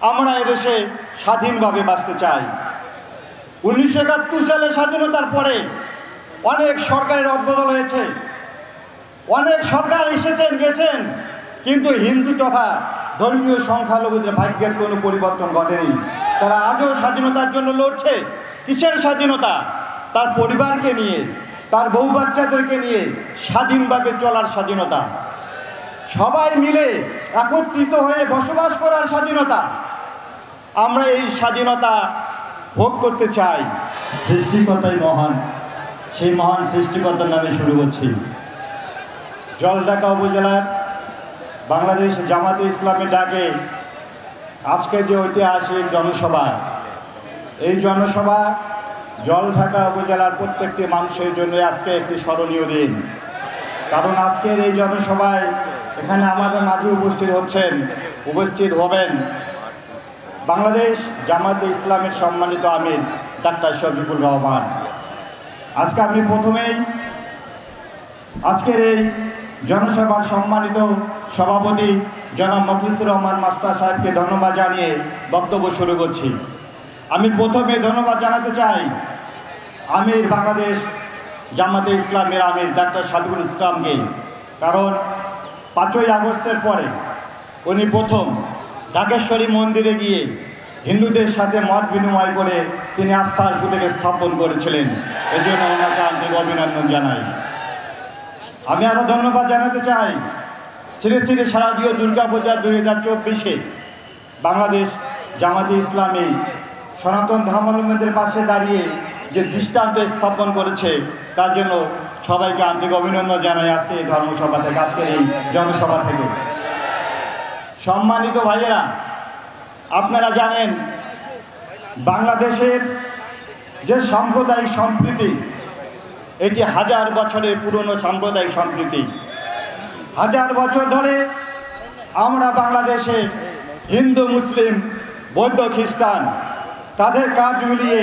আমরা এদেশে স্বাধীনভাবে বাঁচতে চাই। উনিশশো একাত্তর সালে স্বাধীনতার পরে অনেক সরকারের অদবদল হয়েছে। অনেক সরকার এসেছেন, গেছেন, কিন্তু হিন্দু তথা ধর্মীয় সংখ্যালঘুদের ভাগ্যের কোনো পরিবর্তন ঘটেনি। তারা আজও স্বাধীনতার জন্য লড়ছে। কিসের স্বাধীনতা? তার পরিবারকে নিয়ে, তার বউ বাচ্চাদেরকে নিয়ে স্বাধীনভাবে চলার স্বাধীনতা। সবাই মিলে একত্রিত হয়ে বসবাস করার স্বাধীনতা। আমরা এই স্বাধীনতা ভোগ করতে চাই। সৃষ্টিকর্তাই মহান। সেই মহান সৃষ্টিকর্তার নামে শুরু করছি। জলঢাকা উপজেলার বাংলাদেশ জামাতে ইসলামের ডাকে আজকে যে ঐতিহাসিক জনসভা, এই জনসভা জলঢাকা উপজেলার প্রত্যেকটি মানুষের জন্য আজকে একটি স্মরণীয় দিন। কারণ আজকের এই জনসভায় এখানে আমাদের মাঝে উপস্থিত হচ্ছেন, উপস্থিত হবেন বাংলাদেশ জামাতে ইসলামের সম্মানিত আমির ডাক্তার শফিকুর রহমান। আজকে আমি প্রথমেই আজকের এই জনসভার সম্মানিত সভাপতি জনাব মফিজুর রহমান মাস্টার সাহেবকে ধন্যবাদ জানিয়ে বক্তব্য শুরু করছি। আমি প্রথমে ধন্যবাদ জানাতে চাই আমির বাংলাদেশ জামাতে ইসলামের আমির ডাক্তার সাদিকুল ইসলামকে। কারণ পাঁচই আগস্টের পরে উনি প্রথম ঢাকেশ্বরী মন্দিরে গিয়ে হিন্দুদের সাথে মত বিনিময় করে তিনি আস্থার পুঁতিকে স্থাপন করেছিলেন। এজন্য ওনাকে আন্তরিক অভিনন্দন জানাই। আমি আরও ধন্যবাদ জানাতে চাই। শ্রী শ্রী শারদীয় দুর্গাপূজা দুই হাজার চব্বিশে বাংলাদেশ জামাতে ইসলামী সনাতন ধর্মাবলম্বীদের পাশে দাঁড়িয়ে যে দৃষ্টান্ত স্থাপন করেছে, তার জন্য সবাইকে আন্তরিক অভিনন্দন জানাই আজকে এই ধর্মসভা থেকে, আজকের এই জনসভা থেকে। সম্মানিত ভাইয়েরা, আপনারা জানেন বাংলাদেশের যে সাম্প্রদায়িক সম্প্রীতি, এটি হাজার বছরের পুরনো সাম্প্রদায়িক সম্প্রীতি। হাজার বছর ধরে আমরা বাংলাদেশে হিন্দু, মুসলিম, বৌদ্ধ, খ্রিস্টান, তাদের কাজ মিলিয়ে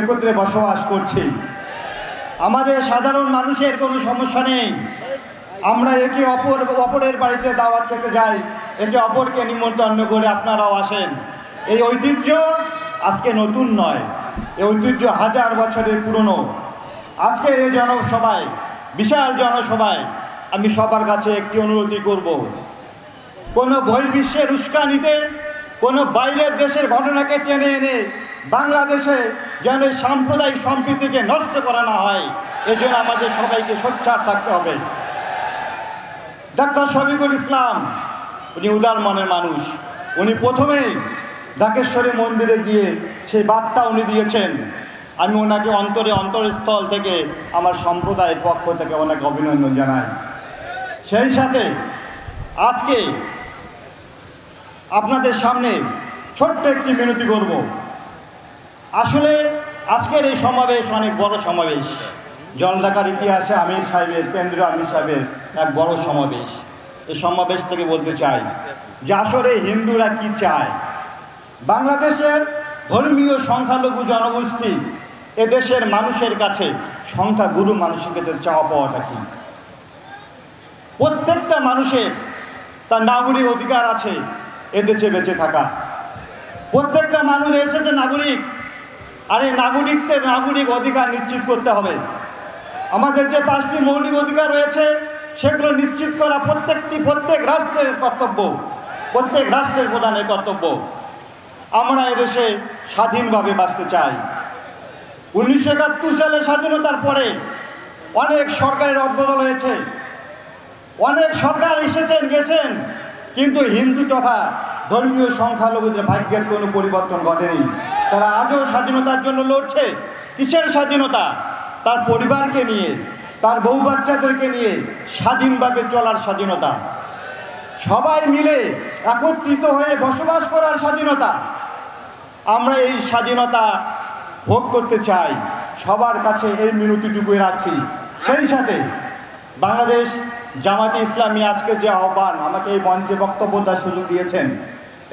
একত্রে বসবাস করছি। আমাদের সাধারণ মানুষের কোনো সমস্যা নেই। আমরা একে অপর, অপরের বাড়িতে দাওয়াত খেতে যাই। একে অপরকে নিমন্ত্রণ করে আপনারাও আসেন। এই ঐতিহ্য আজকে নতুন নয়। এই ঐতিহ্য হাজার বছরের পুরনো। আজকে এই জনসভায়, বিশাল জনসভায় আমি সবার কাছে একটি অনুরোধই করব। কোনো বহির্বিশ্বের উস্কানিতে, কোনো বাইরের দেশের ঘটনাকে টেনে এনে বাংলাদেশে যেন এই সাম্প্রদায়িক সম্প্রীতিকে নষ্ট করা না হয়, এজন্য আমাদের সবাইকে সোচ্চার থাকতে হবে। ডাক্তার শফিকুল ইসলাম উনি উদার মনের মানুষ। উনি প্রথমেই ঢাকেশ্বরী মন্দিরে গিয়ে সেই বার্তা উনি দিয়েছেন। আমি ওনাকে অন্তরে অন্তরস্থল থেকে আমার সম্প্রদায়ের পক্ষ থেকে ওনাকে অভিনন্দন জানাই। সেই সাথে আজকে আপনাদের সামনে ছোট্ট একটি মিনতি করব। আসলে আজকের এই সমাবেশ অনেক বড় সমাবেশ। জলঢাকার ইতিহাসে আমির সাহেবের, কেন্দ্রীয় আমির সাহেবের এক বড় সমাবেশ। এই সমাবেশ থেকে বলতে চাই যে আসলে হিন্দুরা কি চায়? বাংলাদেশের ধর্মীয় সংখ্যালঘু জনগোষ্ঠী এদেশের মানুষের কাছে সংখ্যাগুরু মানুষের কাছে চাওয়া পাওয়াটা কি? প্রত্যেকটা মানুষের তার নাগরিক অধিকার আছে এদেশে বেঁচে থাকা। প্রত্যেকটা মানুষ এসেছে নাগরিক, আর এই নাগরিকদের নাগরিক অধিকার নিশ্চিত করতে হবে। আমাদের যে পাঁচটি মৌলিক অধিকার রয়েছে সেগুলো নিশ্চিত করা প্রত্যেকটি প্রত্যেক রাষ্ট্রের কর্তব্য, প্রত্যেক রাষ্ট্রের প্রধানের কর্তব্য। আমরা এদেশে স্বাধীনভাবে বাঁচতে চাই। উনিশশো একাত্তর সালে স্বাধীনতার পরে অনেক সরকারের অদবদল হয়েছে। অনেক সরকার এসেছেন, গেছেন, কিন্তু হিন্দু তথা ধর্মীয় সংখ্যালঘুদের ভাগ্যের কোনো পরিবর্তন ঘটেনি। তারা আজও স্বাধীনতার জন্য লড়ছে। কিসের স্বাধীনতা? তার পরিবারকে নিয়ে। তার বউ বাচ্চাদেরকে নিয়ে স্বাধীনভাবে চলার স্বাধীনতা। সবাই মিলে একত্রিত হয়ে বসবাস করার স্বাধীনতা। আমরা এই স্বাধীনতা ভোগ করতে চাই। সবার কাছে এই মিনতিটুকুই রাখছি। সেই সাথে বাংলাদেশ জামাতে ইসলামী আজকে যে আহ্বান, আমাকে এই মঞ্চে বক্তব্য দেওয়ার সুযোগ দিয়েছেন,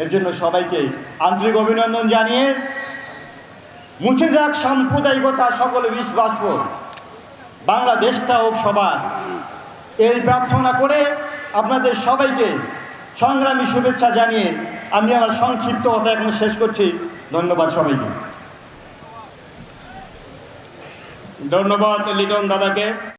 এর জন্য সবাইকে আন্তরিক অভিনন্দন জানিয়ে মুছে যাক সাম্প্রদায়িকতা, সকলে বিশ্বাস বাংলাদেশটা হোক সবার। এই প্রার্থনা করে আপনাদের সবাইকে সংগ্রামী শুভেচ্ছা জানিয়ে আমি আমার সংক্ষিপ্ত কথা এখন শেষ করছি। ধন্যবাদ সবাইকে। ধন্যবাদ লিটন দাদাকে।